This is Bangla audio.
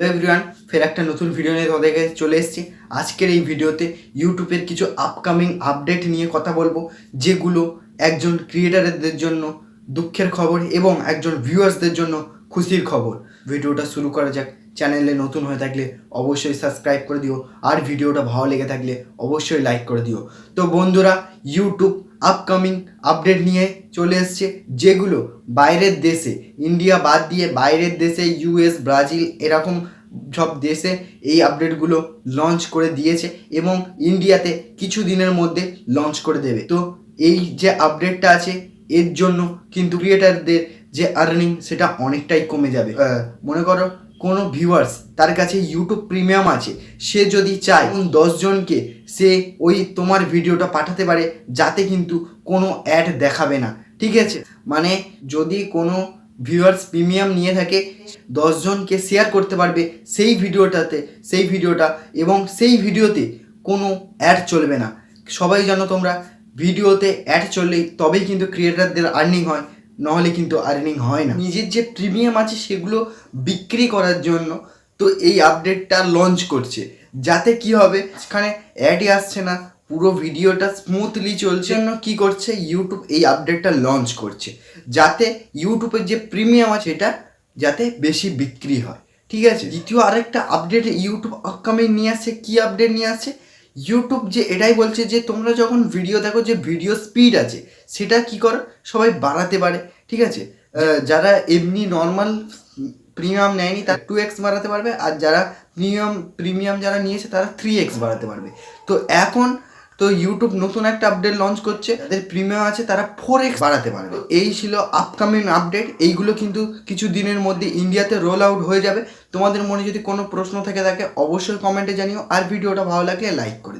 এভরিওয়ান ফের একটা নতুন ভিডিও নিয়ে তোমাদের কাছে চলে এসেছি। আজকের এই ভিডিওতে ইউটিউবের কিছু আপকামিং আপডেট নিয়ে কথা বলব, যেগুলো একজন ক্রিয়েটারদের জন্য দুঃখের খবর এবং একজন ভিউয়ার্সদের জন্য খুশির খবর। ভিডিওটা শুরু করা যাক। চ্যানেলে নতুন হয়ে থাকলে অবশ্যই সাবস্ক্রাইব করে দিও। আর ভিডিওটা ভালো লেগে থাকলে অবশ্যই লাইক করে দিও। তো বন্ধুরা, ইউটিউব আপকামিং আপডেট নিয়ে চলে এসছে, যেগুলো বাইরের দেশে, ইন্ডিয়া বাদ দিয়ে বাইরের দেশে, ইউএস, ব্রাজিল, এরকম সব দেশে এই আপডেটগুলো লঞ্চ করে দিয়েছে এবং ইন্ডিয়াতে কিছু দিনের মধ্যে লঞ্চ করে দেবে। তো এই যে আপডেটটা আছে, এর জন্য কিন্তু ক্রিয়েটারদের যে আর্নিং সেটা অনেকটাই কমে যাবে। মনে করো কোনো ভিউয়ার্স তার কাছে ইউটিউব প্রিমিয়াম আছে, সে যদি চায় দশজনকে সে ওই তোমার ভিডিওটা পাঠাতে পারে, যাতে কিন্তু কোনো অ্যাড দেখাবে না। ঠিক আছে? মানে যদি কোনো ভিউয়ার্স প্রিমিয়াম নিয়ে থাকে দশজনকে শেয়ার করতে পারবে সেই ভিডিওটাতে সেই ভিডিওটা এবং সেই ভিডিওতে কোনো অ্যাড চলবে না। সবাই জানো তোমরা ভিডিওতে অ্যাড চললেই তবেই কিন্তু ক্রিয়েটারদের আর্নিং হয়। নাহলে কিন্তু আর্নিং হয় না। নিজের যে প্রিমিয়াম আছে সেগুলো বিক্রি করার জন্য তো এই আপডেটটা লঞ্চ করছে। যাতে কি হবে সেখানে অ্যাডই আসছে না, পুরো ভিডিওটা স্মুথলি চলছে। জন্য কি করছে ইউটিউব এই আপডেটটা লঞ্চ করছে। যাতে ইউটিউবের যে প্রিমিয়াম আছে এটা যাতে বেশি বিক্রি হয়। ঠিক আছে? দ্বিতীয় আরেকটা আপডেট ইউটিউব আপকামিং নিয়ে আসছে কী আপডেট নিয়ে আসছে ইউটিউব যে এটাই বলছে যে তোমরা যখন ভিডিও দেখো যে ভিডিও স্পিড আছে, সেটা কি করো? সবাই বাড়াতে পারে, ঠিক আছে? যারা এমনি নর্মাল প্রিমিয়াম নেয়নি, তার টু এক্স বাড়াতে পারবে, আর যারা প্রিমিয়াম প্রিমিয়াম যারা নিয়েছে, তারা থ্রি এক্স বাড়াতে পারবে। তো এখন তো ইউটিউব নতুন একটা আপডেট লঞ্চ করছে। তাদের প্রিমিয়াম আছে, তারা ফোর এক্স বাড়াতে পারবে। এই ছিল আপকামিং আপডেট এইগুলো কিন্তু কিছু দিনের মধ্যে ইন্ডিয়াতে রোল আউট হয়ে যাবে। তোমাদের মনে যদি কোনো প্রশ্ন থেকে থাকে, অবশ্যই কমেন্টে জানিও। আর ভিডিওটা ভালো লাগলে লাইক করে।